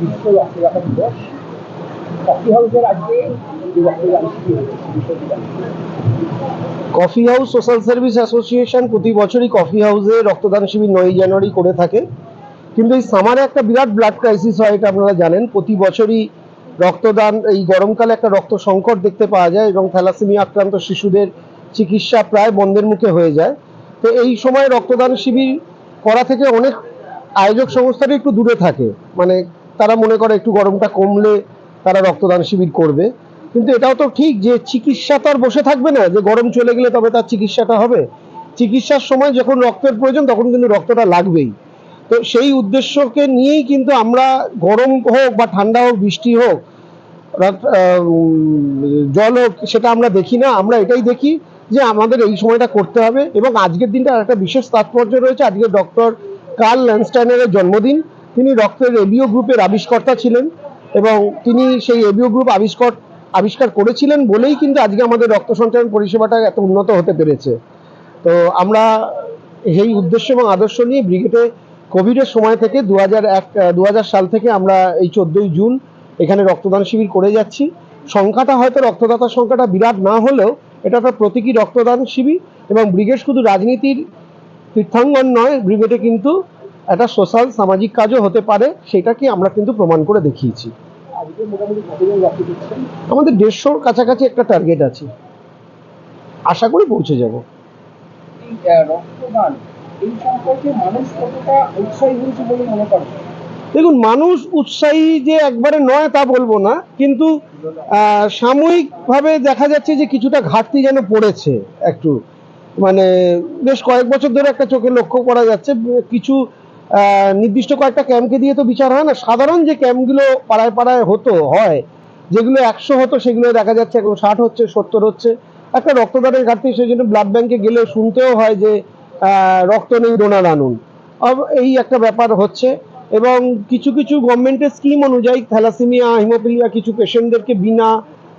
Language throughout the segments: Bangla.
বিশ্ব রক্তদাতা দিবস। কফি হাউসের আজকে। Coffee house social service association প্রতি বছরই কফি হাউসে রক্তদান শিবির নয় জানুয়ারি করে থাকে। কিন্তু এই সামারে একটা বিরাট ব্লাড ক্রাইসিস হয়, এটা আপনারা জানেন। প্রতি বছরই রক্তদান, এই গরমকালে একটা রক্ত সংকট দেখতে পাওয়া যায় এবং থ্যালাসেমিয়া আক্রান্ত শিশুদের চিকিৎসা প্রায় বন্ধের মুখে হয়ে যায়। তো এই সময় রক্তদান শিবির করা থেকে অনেক আয়োজক সংস্থাটি একটু দূরে থাকে। মানে তারা মনে করে একটু গরমটা কমলে তারা রক্তদান শিবির করবে। কিন্তু এটাও তো ঠিক যে চিকিৎসা তো আর বসে থাকবে না, যে গরম চলে গেলে তবে তার চিকিৎসাটা হবে। চিকিৎসার সময় যখন রক্তের প্রয়োজন তখন কিন্তু রক্তটা লাগবেই। তো সেই উদ্দেশ্যকে নিয়েই কিন্তু আমরা গরম হোক বা ঠান্ডা হোক, বৃষ্টি হোক জল হোক, সেটা আমরা দেখি না। আমরা এটাই দেখি যে আমাদের এই সময়টা করতে হবে এবং আজকের দিনটা একটা বিশেষ তাৎপর্য রয়েছে। আজকে ডক্টর কার্ল ল্যান্ডস্টাইনারের জন্মদিন। তিনি রক্তের এবিও গ্রুপের আবিষ্কর্তা ছিলেন এবং তিনি সেই এবিও গ্রুপ আবিষ্কার আবিষ্কার করেছিলেন বলেই কিন্তু আজকে আমাদের রক্ত সঞ্চালন পরিষেবাটা এত উন্নত হতে পেরেছে। তো আমরা সেই উদ্দেশ্য এবং আদর্শ নিয়ে ব্রিগেডে কোভিডের সময় থেকে দু হাজার এক দু সাল থেকে আমরা এই চোদ্দোই জুন এখানে রক্তদান শিবির করে যাচ্ছি। সংখ্যাটা হয়তো রক্তদাতার সংখ্যাটা বিরাট না হলেও এটা একটা প্রতীকী রক্তদান শিবির এবং ব্রিগেড শুধু রাজনীতির তীর্থাঙ্গন নয়, ব্রিগেডে কিন্তু একটা সোশ্যাল সামাজিক কাজও হতে পারে সেটাকে আমরা কিন্তু প্রমাণ করে দেখিয়েছি। আমাদের দেড়শোর কাছাকাছি একটা টার্গেট আছে। আশা করি পৌঁছে যাব। দেখুন মানুষ উৎসাহী যে একবারে নয় তা বলব না কিন্তু সাময়িকভাবে দেখা যাচ্ছে যে কিছুটা ঘাটতি যেন পড়েছে একটু। মানে বেশ কয়েক বছর ধরে একটা চোখে লক্ষ্য করা যাচ্ছে কিছু নির্দিষ্ট কয়েকটা ক্যাম্পকে দিয়ে তো বিচার হয় না। সাধারণ যে ক্যাম্পগুলো পাড়ায় পাড়ায় হতো, হয়, যেগুলো একশো হতো, সেগুলো দেখা যাচ্ছে এখন ষাট হচ্ছে, সত্তর হচ্ছে। একটা রক্তদানের ঘাটতি, সেই জন্য ব্লাড ব্যাংকে গেলে শুনতেও হয় যে রক্ত নেই ডোনার আনুন। এই একটা ব্যাপার হচ্ছে। এবং কিছু কিছু গভর্নমেন্টের স্কিম অনুযায়ী থ্যালাসেমিয়া, হিমোফিলিয়া কিছু পেশেন্টদেরকে বিনা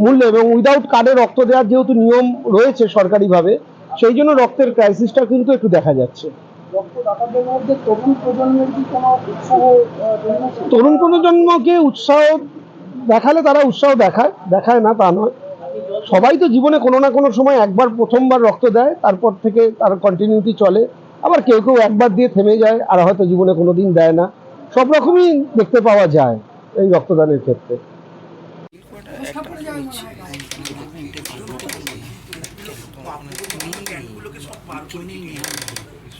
মূল্যে এবং উইদাউট কার্ডে রক্ত দেওয়ার যেহেতু নিয়ম রয়েছে সরকারিভাবে, সেই জন্য রক্তের ক্রাইসিসটা কিন্তু একটু দেখা যাচ্ছে। রক্তদাতাদের মধ্যে তরুণ প্রজন্মের কি কোনো উৎসাহ তরুণ প্রজন্মকে উৎসাহ দেখালে তারা উৎসাহ দেখায় দেখায় না তা নয়। সবাই তো জীবনে কোনো না কোনো সময় একবার প্রথমবার রক্ত দেয় তারপর থেকে তার কন্টিনিউটি চলে। আবার কেউ কেউ একবার দিয়ে থেমে যায় আর হয়তো জীবনে কোনো দিন দেয় না। সব রকমই দেখতে পাওয়া যায় এই রক্তদানের ক্ষেত্রে।